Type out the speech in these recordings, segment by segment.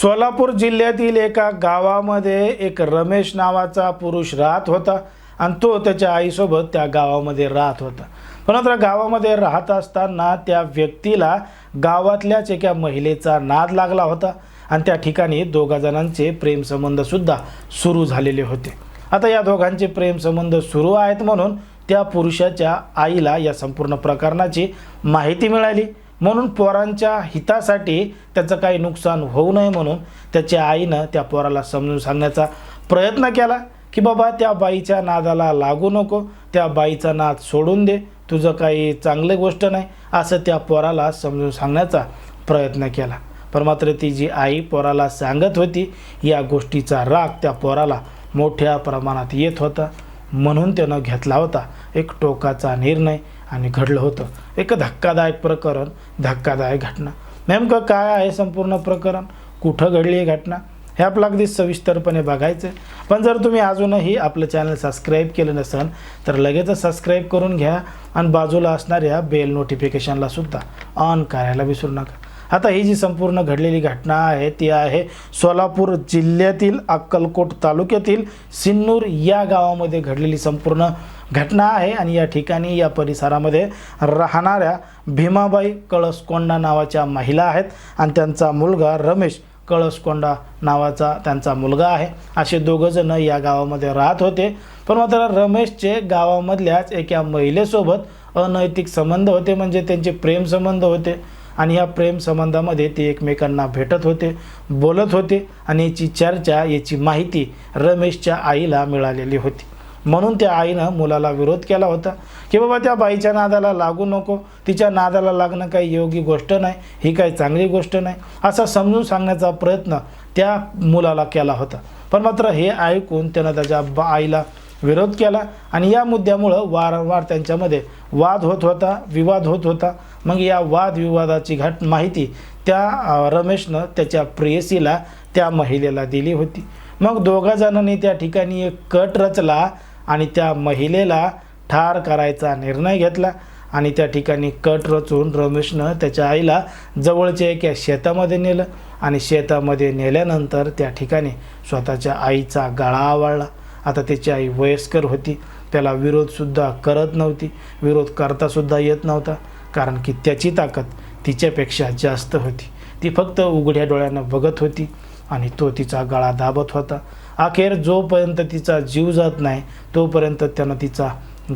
सोलापूर जिल्ह्यातील एका गावामध्ये एक रमेश नावाचा पुरुष राहत होता आणि तो त्याच्या आईसोबत त्या गावामध्ये राहत होता. पण गावामध्ये राहत असताना त्या व्यक्तीला गावातल्याच एका महिलेचा नाद लागला होता आणि त्या ठिकाणी दोघा जणांचे प्रेमसंबंधसुद्धा सुरू झालेले होते. आता या दोघांचे प्रेमसंबंध सुरू आहेत म्हणून त्या पुरुषाच्या आईला या संपूर्ण प्रकरणाची माहिती मिळाली. म्हणून पोरांच्या हितासाठी त्याचं काही नुकसान होऊ नये म्हणून त्याच्या आईनं त्या पोराला समजून सांगण्याचा प्रयत्न केला की बाबा त्या बाईच्या नादाला लागू नको त्या बाईचा नाद सोडून दे तुझं काही चांगली गोष्ट नाही असं त्या पोराला समजून सांगण्याचा प्रयत्न केला. पण मात्र ती जी आई पोराला सांगत होती या गोष्टीचा राग त्या पोराला मोठ्या प्रमाणात येत होता. म्हणून त्यानं घेतला होता. एक टोकाचा निर्णय आणि घडलं होतं. एक धक्कादायक प्रकरण धक्कादायक घटना. नेमकं काय आहे संपूर्ण प्रकरण? कुठं घडली ही घटना? हे आपलं अगदी सविस्तरपणे बघायचं आहे. पण जर तुम्ही अजूनही आपलं चॅनल सबस्क्राईब केलं नसेल तर लगेचच सबस्क्राईब करून घ्या आणि बाजूला असणाऱ्या बेल नोटिफिकेशनला सुद्धा ऑन करायला विसरू नका आता ही जी संपूर्ण घडलेली घटना आहे ती आहे सोलापूर जिल्ह्यातील अक्कलकोट तालुक्यातील सिन्नूर या गावामध्ये घडलेली संपूर्ण घटना आहे आणि या ठिकाणी या परिसरामध्ये राहणाऱ्या भीमाबाई कळसकोंडा नावाच्या महिला आहेत आणि त्यांचा मुलगा रमेश कळसकोंडा नावाचा त्यांचा मुलगा आहे. असे दोघंजणं या गावामध्ये राहत होते. पण मात्र रमेशचे गावामधल्याच एका महिलेसोबत अनैतिक संबंध होते. म्हणजे त्यांचे प्रेमसंबंध होते. आणि या प्रेम संबंधामध्ये ते एकमेकांना भेटत होते बोलत होते. आणि याची चर्चा याची माहिती रमेशच्या आईला मिळालेली होती. म्हणून त्या आईनं मुलाला विरोध केला होता. की बाबा त्या बाईच्या नादाला लागू नको. तिच्या नादाला लागणं काही योग्य गोष्ट नाही ही काही चांगली गोष्ट नाही असं समजून सांगण्याचा प्रयत्न त्या मुलाला केला होता. पण मात्र हे ऐकून त्यानं त्याच्या बा आईला विरोध केला आणि या मुद्द्यामुळं वारंवार त्यांच्यामध्ये वाद होत होता विवाद होत होता. मग या वादविवादाची घट माहिती त्या रमेशनं त्याच्या प्रेयसीला त्या महिलेला दिली होती. मग दोघा जणांनी त्या ठिकाणी एक कट रचला आणि त्या महिलेला ठार करायचा निर्णय घेतला. आणि त्या ठिकाणी कट रचून रमेशनं त्याच्या आईला जवळच्या एका शेतामध्ये नेलं आणि शेतामध्ये नेल्यानंतर त्या ठिकाणी स्वतःच्या आईचा गळा आवळला आता त्याची आई वयस्कर होती. त्याला विरोधसुद्धा करत नव्हती. विरोध करतासुद्धा येत नव्हता. कारण की त्याची ताकद तिच्यापेक्षा जास्त होती. ती फक्त उघड्या डोळ्यानं बघत होती आणि तो तिचा गळा दाबत होता. अखेर जोपर्यंत तिचा जीव जात नाही तोपर्यंत त्यानं तिचा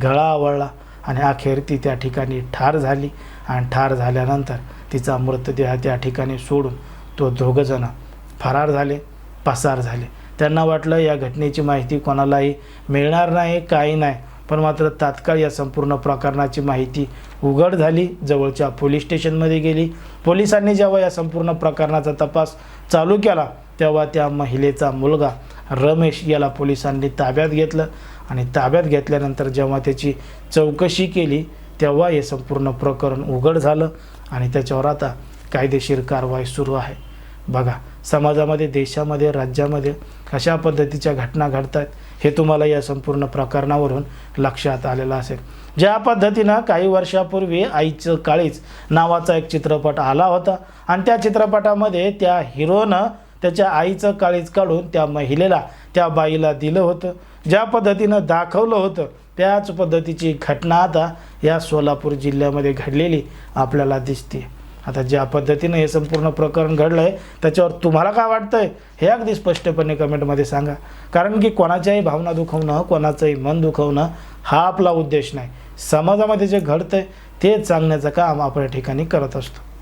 गळा आवळला आणि अखेर ती त्या ठिकाणी ठार झाली. आणि ठार झाल्यानंतर तिचा मृतदेह त्या ठिकाणी सोडून तो दोघंजणं फरार झाले पसार झाले. त्यांना वाटलं या घटनेची माहिती कोणालाही मिळणार नाही काही नाही. पण मात्र तात्काळ या संपूर्ण प्रकरणाची माहिती उघड झाली. जवळच्या पोलीस स्टेशनमध्ये गेली. पोलिसांनी जेव्हा या संपूर्ण प्रकरणाचा तपास चालू केला तेव्हा त्या महिलेचा मुलगा रमेश याला पोलिसांनी ताब्यात घेतलं. आणि ताब्यात घेतल्यानंतर जेव्हा त्याची चौकशी केली तेव्हा हे संपूर्ण प्रकरण उघड झालं आणि त्याच्यावर आता कायदेशीर कारवाई सुरू आहे. बघा समाजामध्ये देशामध्ये राज्यामध्ये कशा पद्धतीच्या घटना घडतात हे तुम्हाला या संपूर्ण प्रकरणावरून लक्षात आलेलं असेल. ज्या पद्धतीनं काही वर्षापूर्वी आईचं काळीच नावाचा एक चित्रपट आला होता आणि त्या चित्रपटामध्ये त्या हिरोनं त्याच्या आईचं काळीज काढून त्या महिलेला त्या बाईला दिलं होतं. ज्या पद्धतीनं दाखवलं होतं त्याच पद्धतीची घटना आता या सोलापूर जिल्ह्यामध्ये घडलेली आपल्याला दिसते. आता ज्या पद्धतीनं हे संपूर्ण प्रकरण घडलं आहे त्याच्यावर तुम्हाला काय वाटतं आहे हे अगदी स्पष्टपणे कमेंटमध्ये सांगा. कारण की कोणाच्याही भावना दुखवणं कोणाचंही मन दुखवणं हा आपला उद्देश नाही. समाजामध्ये जे घडतंय तेच सांगण्याचं काम आपण या ठिकाणी करत असतो.